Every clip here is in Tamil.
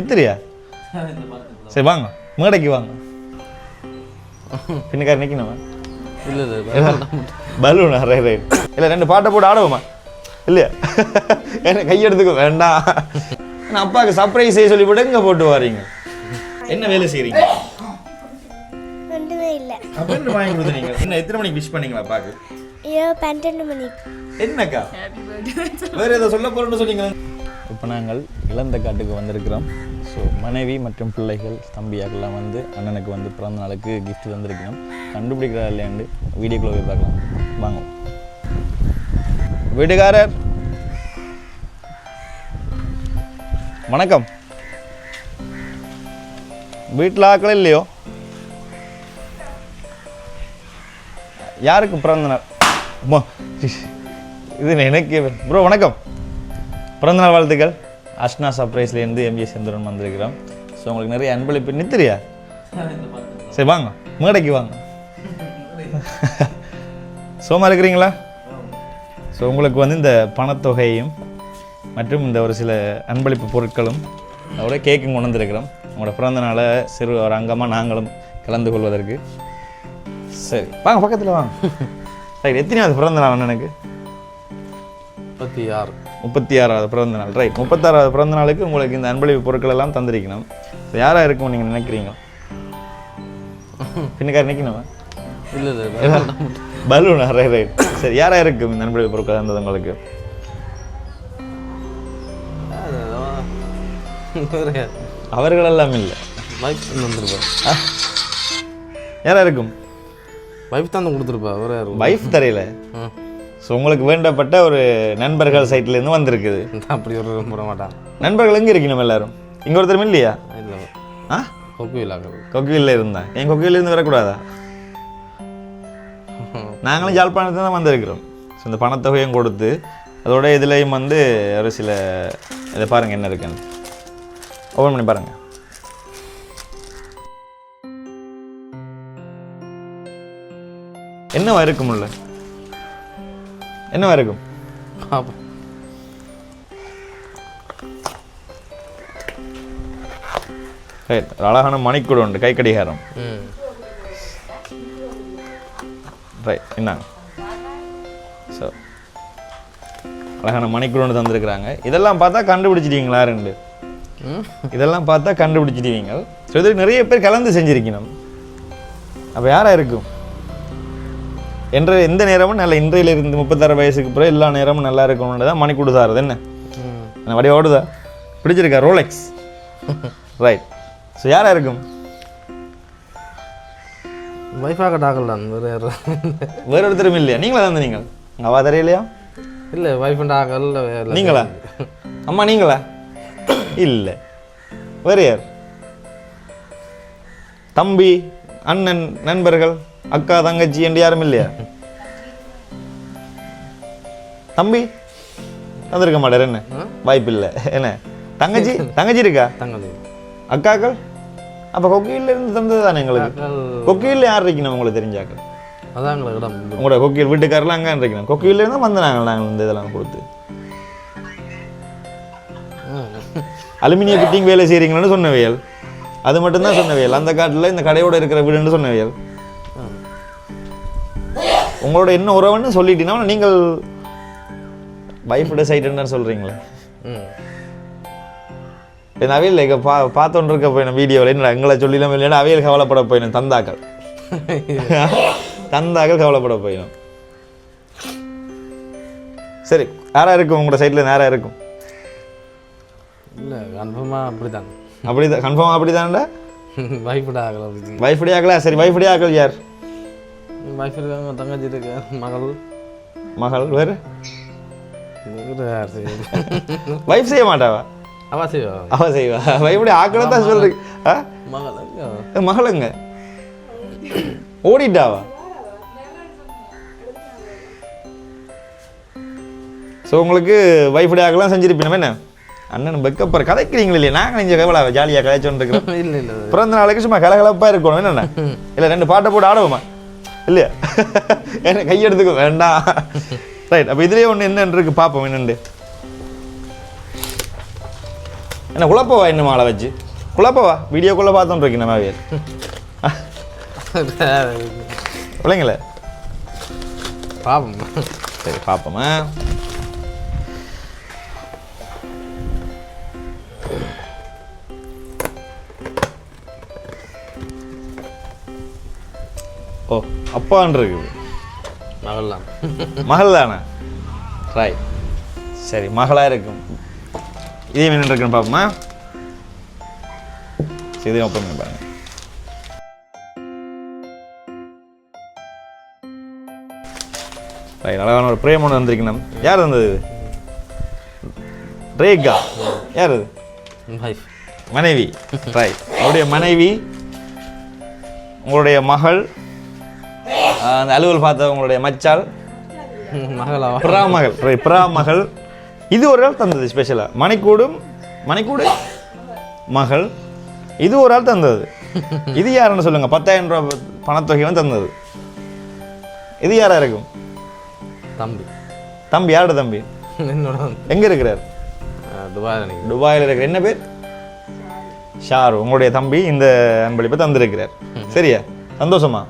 எத்திரியா சரி வாங்க மேடைக்கு வாங்க பின்னக்கார நிற்கணுமா இல்லை இல்லை பலூன் ரைட் ரைட் இல்லை ரெண்டு பாட்டை போட்டு ஆடுவோமா இல்லையா என்ன கையெடுத்துக்க வேண்டாம் நான் அப்பாவுக்கு சர்ப்ரைஸ் செய்ய சொல்லி போட்டு எங்கே போட்டு வரீங்க என்ன வேலை இல்லை அப்படின்னு வாங்கி கொடுத்துறீங்க என்ன எத்தனை மணிக்கு விஷ் பண்ணீங்களா அப்பாக்கு இரவு பன்னெண்டு மணிக்கு என்னக்கா வேற ஏதோ சொல்ல போறேன்னு சொன்னீங்க இப்போ நாங்கள் இழந்த காட்டுக்கு வந்திருக்கிறோம். ஸோ மனைவி மற்றும் பிள்ளைகள் தம்பியாக்கெல்லாம் வந்து அண்ணனுக்கு வந்து பிறந்த நாளுக்கு கிஃப்ட் தந்திருக்கணும் கண்டுபிடிக்கிறா இல்லையாண்டு வீடியோக்குள்ள போய் பார்க்கலாம். வாங்க. வீட்டுக்காரர். வணக்கம். வீட்டில் ஆக்கள் இல்லையோ? யாருக்கு பிறந்த நாள்? இது எனக்கு ப்ரோ வணக்கம். பிறந்தநாள் வாழ்த்துக்கள். அஷ்னா சர்ப்ரைஸ்லேருந்து எம்பிஎஸ் செந்துரன் வந்திருக்கிறோம். ஸோ உங்களுக்கு நிறைய அன்பளிப்பு. நித்திரியா? சரி வாங்க. மேடைக்கு வாங்க. சோமா இருக்கிறீங்களா? ஸோ உங்களுக்கு வந்து இந்த பணத்தொகையும் மற்றும் இந்த ஒரு சில அன்பளிப்பு பொருட்களும் அதோட கேக்கும் கொண்டு வந்திருக்கிறோம். உங்களோட பிறந்த நாளை சிறு ஒரு அங்கமாக நாங்களும் கலந்து கொள்வதற்கு. சரி வாங்க பக்கத்தில் வாங்க. ரைட் எத்தனையாவது பிறந்த நாள் எனக்கு? முப்பத்தி ஆறு. முப்பத்தி ஆறாவது பிறந்த நாள் ரைட் முப்பத்தாறாவது பிறந்த நாளுக்கு உங்களுக்கு இந்த அன்பளிப்பு பொருட்கள் எல்லாம் தந்திருக்கணும். So, யாரா இருக்கும் நீங்கள் நினைக்கிறீங்க? பின்னக்கார நிற்கணுமா இல்லை இல்லை பலூனா? ரைட் ரைட் சரி யாரா இருக்கும் இந்த அன்பளிப்பு பொருட்கள் தந்தது உங்களுக்கு? அவர்களெல்லாம் இல்லை. வைஃப் வந்துருப்பா யாரா இருக்கும்? வைஃப் தான் கொடுத்துருப்பா வேற யாரும் வைஃப் தரையில? ஸோ உங்களுக்கு வேண்டப்பட்ட ஒரு நண்பர்கள் சைட்லேருந்து வந்திருக்குது. அப்படி ஒரு போட மாட்டான். நண்பர்கள் எங்கே இருக்கணும் எல்லாரும்? இங்கே ஒருத்தரும் இல்லையா? இல்லை. ஆ? கொக்கு இல்லாக்கள் கொக்கியில் இருந்தேன் என் கொக்கியிலேருந்து வரக்கூடாதா? நாங்களும் யாழ்ப்பாணத்துல தான் வந்திருக்கிறோம். ஸோ இந்த பணத்தொகையும் கொடுத்து அதோட இதுலேயும் வந்து ஒரு சில இதை பாருங்கள் என்ன இருக்குன்னு. ஓப்பன் பண்ணி பாருங்கள் என்னவா இருக்கும் உள்ள என்னவா இருக்கும் பாப்போம். ரைட் ஒரு அழகான மணிக்கூடு உண்டு கை கடிகாரம். ரைட் என்னங்க ஸோ அழகான மணிக்கூடு ஒன்று தந்திருக்கிறாங்க. இதெல்லாம் பார்த்தா கண்டுபிடிச்சிட்டீங்களா ரெண்டு? இதெல்லாம் பார்த்தா கண்டுபிடிச்சிடுவீங்க ஸோ நிறைய பேர் கலந்து செஞ்சிருக்கணும். அப்போ யாரா இருக்கும் என்ற எந்த நேரமும் நல்ல இன்றையில இருந்து முப்பத்தாறு வயசுக்கு பிறகு எல்லா நேரமும் நல்லா இருக்கணும்னு தான் மணி கொடுத்தாரு என்ன? என்ன வடி ஓடுதா? பிடிச்சிருக்கா? ரோலெக்ஸ் ரைட் ஸோ யாரா இருக்கும் வைஃபாக டாக்கல் தான் வேற வேற ஒருத்தரும் இல்லையா? நீங்களா தான் நீங்கள்? அவா தெரியலையா இல்லை வைஃப் டாக்கல் நீங்களா? அம்மா நீங்களா? இல்லை. வேறு யார்? தம்பி அண்ணன் நண்பர்கள்? அக்கா தங்கச்சி என்று யாரும் இல்லையா? தம்பி வந்திருக்க மாட்டார் என்ன? வாய்ப்பு இல்லை என்ன? தங்கச்சி தங்கச்சி இருக்கா? தங்கச்சி. அக்காக்கள்? அப்போ கொக்கியில இருந்து தந்தது தானே எங்களுக்கு கொக்கியில் யார் இருக்கணும் உங்களுக்கு தெரிஞ்சாக்கள் அதான் உங்களோட கொக்கியில் வீட்டுக்காரெல்லாம் அங்கே இருக்கணும். கொக்கியில இருந்து வந்து நாங்கள் நாங்கள் இந்த இதெல்லாம் கொடுத்து. அலுமினிய ஃபிட்டிங் வேலை செய்கிறீங்கன்னு சொன்னவையல். அது மட்டும்தான் சொன்னவையல். அந்த காட்டில் இந்த கடையோட இருக்கிற வீடுன்னு சொன்னவையல். உங்களோட என்ன உறவுன்னு சொல்லிட்டீங்கன்னா நீங்கள் வைஃபோட சைட்டுன்னு சொல்கிறீங்களே ம். இந்த அவையில் இங்கே பா பார்த்தோன்னு இருக்க போயின வீடியோவில் என்ன எங்களை சொல்லிலாம் இல்லைன்னா அவையில் கவலைப்பட போயிடும் தந்தாக்கள். தந்தாக்கள் கவலைப்பட போயிடும் சரி யாரா இருக்கும் உங்களோட சைட்டில் நேராக இருக்கும்? இல்லை கன்ஃபார்மாக அப்படி தான் அப்படி தான் கன்ஃபார்ம் அப்படி தான்டா வைஃப் டாக்கல் அப்படி வைஃபுடைய ஆக்களா சரி வைஃபுடைய ஆக்கள் யார்? வைஃப் இருக்காங்க தங்கச்சி இருக்கு. மகள். மகள் வேறு? வைஃப் செய்ய மாட்டாவா? அவா செய்வா. அவ செய்வா. வைஃபுடைய ஆக்களை தான் சொல்றீங்க? ஆ? மகள் எங்க? ஏ, மகளுங்க ஓடிட்டாவா? ஸோ உங்களுக்கு வைஃபுடைய ஆக்கெல்லாம் செஞ்சிருப்பீங்க என்ன? அண்ணன் பெக்கப்பார் கதைக்கிறீங்களா இல்லையா? நாங்கள் இங்கே எவ்வளோ ஜாலியாக கதைச்சோன்னு இருக்கிறோம் இல்லை இல்லை பிறந்த நாளுக்கு சும்மா கலகலப்பாக இருக்கணும் என்னென்ன இல்லை ரெண்டு பாட்டை போட்டு ஆடுவோமா? இல்லையா? என்ன கையெடுத்துக்க வேண்டாம். ரைட் அப்போ இதுலேயே ஒன்று என்னன்னு இருக்கு? பார்ப்போம் என்னண்டு? என்ன குழப்பவா இன்னும் ஆளை வச்சு? குழப்பவா? வீடியோக்குள்ளே பார்த்தோம் இருக்கு நம்ம வேறு பிள்ளைங்கள. பாப்போம் சரி பார்ப்போமா ஓ அப்பான் இருக்குது. மகள்லாம் மகள் தானே ரைட் சரி மகளாக இருக்கும். இதே மீன் இருக்குன்னு பார்ப்போமா? சரி இதையும் ஒப்பமே பாருங்க. ரைட் அழகான ஒரு பிரேம் ஒன்று வந்திருக்கணும் யார் வந்தது ரேகா. யார் அது? மனைவி. ரைட் அவருடைய மனைவி உங்களுடைய மகள் அந்த அலுவல் பார்த்த உங்களுடைய மச்சாள் மகளாவா பிரா மகள்? right, பிரா மகள் இது ஒரு ஆள் தந்தது ஸ்பெஷலாக மணிக்கூடும் மணிக்கூடு மகள். இது ஒரு ஆள் தந்தது. இது யாருன்னு சொல்லுங்க. பத்தாயிரம் ரூபா பணத்தொகை வந்து தந்தது. இது யாரா இருக்கும்? தம்பி. தம்பி யாரோட தம்பி? எங்க இருக்கிறார்? துபாய் நினைக்கிறேன் துபாயில் இருக்கிற என்ன பேர்? ஷாரு. உங்களுடைய தம்பி இந்த அன்பளிப்பை தந்திருக்கிறார். சரியா? சந்தோஷமா?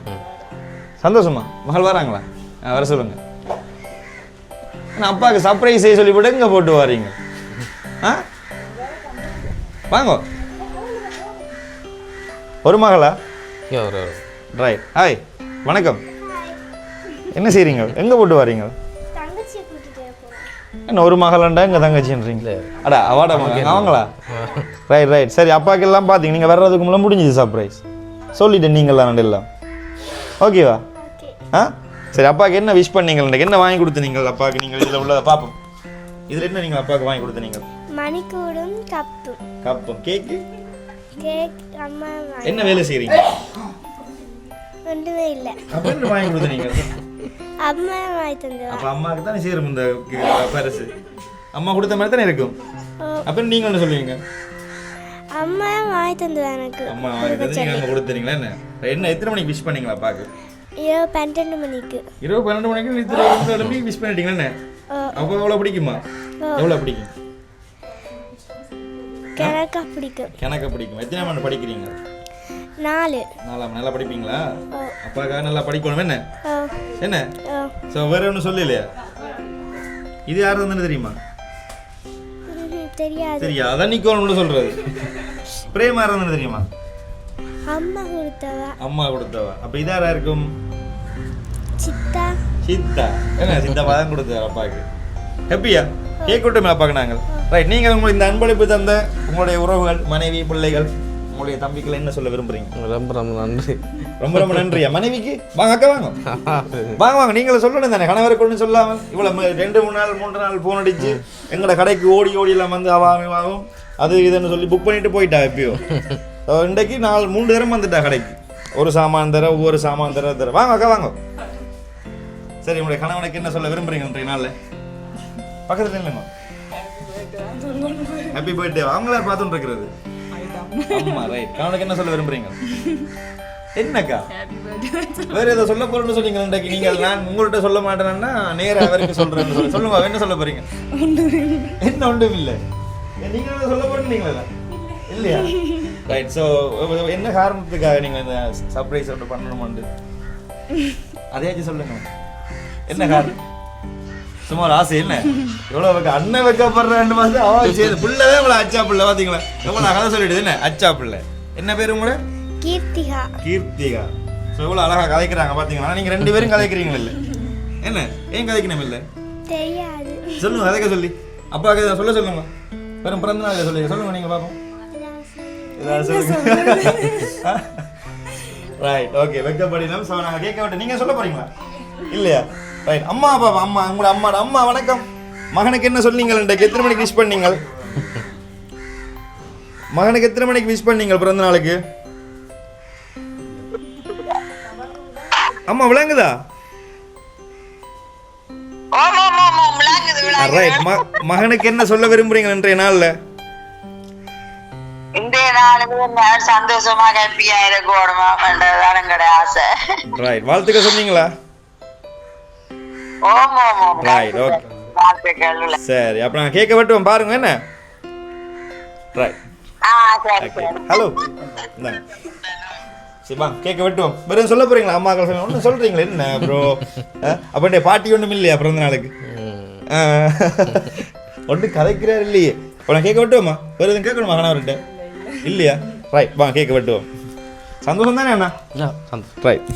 சந்தோஷமா? மகள் வராங்களா? ஆ, வர சொல்லுங்க. அப்பாவுக்கு சர்ப்ரைஸ் செய்ய சொல்லிவிட்டு இங்கே போட்டு வாரீங்க. ஆ? வாங்க. ஒரு மகளா? ரைட் ஹாய் வணக்கம். என்ன செய்றீங்க? எங்கே போட்டு வாரீங்க? என்ன ஒரு மகளாண்டா எங்க தங்கச்சின்றீங்களே அடா அவாடா அவங்களா? ரைட் ரைட் சரி அப்பாக்கு எல்லாம் பார்த்தீங்க நீங்கள் வர்றதுக்கு முன்னாடி முடிஞ்சுது சர்ப்ரைஸ் சொல்லிட்டேன் நீங்களாம் ரெண்டு எல்லாம் ஓகேவா ஓகே ஆ? சரி அப்பாவுக்கு என்ன விஷ் பண்ணீங்க? இன்னைக்கு? என்ன வாங்கி கொடுத்தீங்க அப்பாவுக்கு நீங்கள் இதில் உள்ளதை பார்ப்போம். இதில் என்ன நீங்கள் அப்பாவுக்கு வாங்கி கொடுத்தீங்க மணிக்கூடும் கப்பும். கப்பும். கேக்கு? கேக் அம்மா என்ன வேலை செய்கிறீங்க ஒன்றுமே இல்லை. அப்போ என்ன வாங்கி கொடுத்தீங்க அம்மா வாங்கி தந்துவா அப்போ அம்மாவுக்கு தானே சேரும் இந்த பரிசு. அம்மா கொடுத்த மாதிரி தானே இருக்கும். அப்போ நீங்கள் என்ன சொல்லுவீங்க? அம்மா வாங்கி தந்துவா எனக்கு. அம்மா வாங்கி தந்து நீங்கள் அங்கே கொடுத்துறீங்களா என்ன? என்ன எத்தனை மணிக்கு விஷ் பண்ணீங்களா அப்பாவுக்கு இரவு பன்னெண்டு மணிக்கு. இரவு பன்னெண்டு மணிக்கு நித்திர எழுப்பி விஷ் பண்ணிட்டீங்களா அப்போ எவ்வளோ பிடிக்குமா? எவ்வளோ பிடிக்கும்? கிழக்கா பிடிக்கும். எனக்கு பிடிக்கும். எத்தனை மணி படிக்கிறீங்க? நாலு. நாலாம் நல்லா படிப்பீங்களா? அப்பாக்காக நல்லா படிக்கணும். என்ன? என்ன? ஸோ வேற ஒன்றும் சொல்லலையா? இது யார் வந்து தெரியுமா? தெரியாது. சரியா அதான் நிக்கோன்னு சொல்றது. பிரேமா யார் தெரியுமா? அம்மா கொடுத்தவா. அம்மா கொடுத்தவா. அப்ப இது யாரா இருக்கும் சித்தா. சித்தா. என்ன சித்தப்பா தான் கொடுத்தாரு அப்பாவுக்கு? ஹாப்பியா? கேக் விட்டுமே அப்பாக்கு நாங்கள். ரைட் நீங்கள் உங்களுக்கு இந்த அன்பளிப்பு தந்த உங்களுடைய உறவுகள் மனைவி பிள்ளைகள் உங்களுடைய தம்பிகள் என்ன சொல்ல விரும்புறீங்க? ரொம்ப ரொம்ப நன்றி. ரொம்ப ரொம்ப நன்றியா? மனைவிக்கு? வாங்க அக்கா வாங்க. வாங்க வாங்க. நீங்களும் சொல்லணும் தானே? கணவருக்கு ஒன்றும் சொல்லாமல் இவ்வளோ ரெண்டு மூணு நாள் மூன்று நாள் ஃபோன் அடிச்சு எங்களோட கடைக்கு ஓடி ஓடி எல்லாம் வந்து ஆகும் அது இதுன்னு சொல்லி புக் பண்ணிட்டு போயிட்டா எப்பயோ? இன்றைக்கு நாலு மூன்று தரம் வந்துட்டா கடைக்கு. ஒரு சாமான் தர ஒவ்வொரு சாமான் தர தர. வாங்க அக்கா வாங்க. சரி உங்களுடைய கணவனுக்கு என்ன சொல்ல விரும்புறீங்க இன்றைய நாளில்? பக்கத்துல இல்லைங்க ஹாப்பி பர்த்டே அவங்கள பார்த்துட்டு இருக்கிறது? ஆமா ரைட் கணவனுக்கு என்ன சொல்ல விரும்புறீங்க? என்னக்கா? வேற ஏதோ சொல்ல போறேன்னு சொன்னீங்க இன்றைக்கு. நீங்க நான் உங்கள்கிட்ட சொல்ல மாட்டேன்னா நேரா அவருக்கு சொல்றேன்னு சொல்லி. சொல்லுங்க என்ன சொல்ல போறீங்க? என்ன ஒன்றும் இல்ல? நீங்க சொல்ல போறீங்களா இல்லையா? ரைட் ஸோ என்ன காரணத்துக்காக நீங்க இந்த சர்ப்ரைஸ் ஒன்று பண்ணணுமாண்டு அதையாச்சும் சொல்லுங்க என்ன காரணம் சும்மா ஒரு ஆசை என்ன எவ்வளோ வைக்க அண்ணன் வைக்கப்படுறான்னு பார்த்து அவ சரி பிள்ளைவே இவ்வளோ அச்சா பிள்ளை பார்த்தீங்களா எவ்வளோ கதை சொல்லிடுது என்ன அச்சா பிள்ளை என்ன பேர் உங்களோட கீர்த்திகா கீர்த்திகா ஸோ இவ்வளோ அழகாக கதைக்கிறாங்க பார்த்தீங்களா நீங்கள் ரெண்டு பேரும் கதைக்கிறீங்களா இல்லை என்ன ஏன் கதைக்கணும் இல்லை தெரியாது சொல்லுங்க கதைக்க சொல்லி அப்பாவுக்கு இதை சொல்ல சொல்லுங்க வெறும் பிறந்த நாள் சொல்லுங்க சொல்லுங்க நீங்கள் பார்ப்போம் ரைட் ஓகே வெக்கப்படினம் ஸோ நாங்கள் கேட்க விட்டு நீங்கள் சொல்ல போறீங்களா? இல்லையா? ரைட் அம்மா அப்பா அம்மா உங்களோட அம்மா அம்மா வணக்கம். மகனுக்கு என்ன சொன்னீங்க இன்றைக்கு எத்தனை மணிக்கு விஷ் பண்ணீங்க மகனுக்கு எத்தனை மணிக்கு விஷ் பண்ணீங்க பிறந்த நாளுக்கு? அம்மா விளங்குதா? ரைட் மகனுக்கு என்ன சொல்ல விரும்புறீங்க இன்றைய நாள்ல? சந்தோஷமா ஹாப்பியா ஆசை ரைட் வாழ்த்துக்க சொன்னீங்களா ஓம் ஓம் okay. வாழ்த்துக்கள் சரி அப்ப நான் கேட்க விட்டுவோம் பாருங்க என்ன ரைட் ஆ சரி ஓகே சரி ஹலோ வாங்க கேட்க வெட்டுவோம் வெறும் சொல்ல போறீங்களா அம்மாக்கள் ஒன்றும் சொல்றீங்களா என்ன ப்ரோ அப்போ பாட்டி ஒன்றும் இல்லையா பிறந்த நாளுக்கு ஒன்று கதைக்கிறார் இல்லையே இப்போ நான் கேட்க வெட்டுவோமா வேறு எதுவும் கேட்கணுமா கணவர்கிட்ட இல்லையா ரைட் வாங்க கேட்க வெட்டுவோம் சந்தோஷம் தானே அண்ணா சந்தோஷம் ரைட்